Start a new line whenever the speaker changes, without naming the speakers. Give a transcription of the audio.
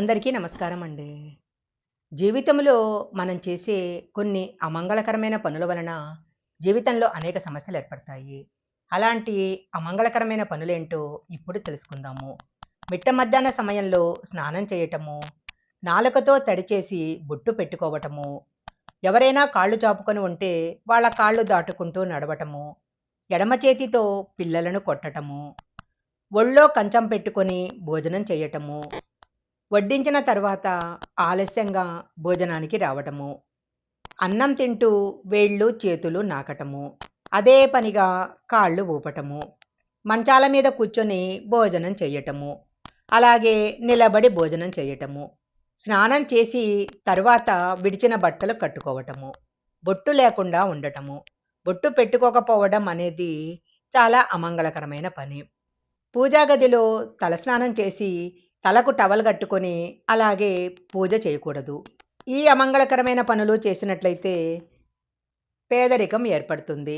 అందరికీ నమస్కారం అండి. జీవితంలో మనం చేసే కొన్ని అమంగళకరమైన పనుల వలన జీవితంలో అనేక సమస్యలు ఏర్పడతాయి. అలాంటి అమంగళకరమైన పనులేంటో ఇప్పుడు తెలుసుకుందాము. మిట్ట మధ్యాహ్న సమయంలో స్నానం చేయటము నాలుకతో తడిచేసి బొట్టు పెట్టుకోవటము ఎవరైనా కాళ్ళు చాపుకొని ఉంటే వాళ్ళ కాళ్ళు దాటుకుంటూ నడవటము ఎడమ చేతితో పిల్లలను కొట్టటము ఒళ్ళో కంచం పెట్టుకొని భోజనం చేయటము వడ్డించిన తర్వాత ఆలస్యంగా భోజనానికి రావటము. అన్నం తింటూ వేళ్ళు చేతులు నాకటము. అదే పనిగా కాళ్ళు ఊపటము. మంచాల మీద కూర్చొని భోజనం చేయటము అలాగే నిలబడి భోజనం చేయటము స్నానం చేసి తర్వాత విడిచిన బట్టలు కట్టుకోవటము. బొట్టు లేకుండా ఉండటము. బొట్టు పెట్టుకోకపోవడం అనేది చాలా అమంగళకరమైన పని. పూజా గదిలో తలస్నానం చేసి తలకు టవల్ కట్టుకొని అలాగే పూజ చేయకూడదు. ఈ అమంగళకరమైన పనులు చేసినట్లయితే పేదరికం ఏర్పడుతుంది.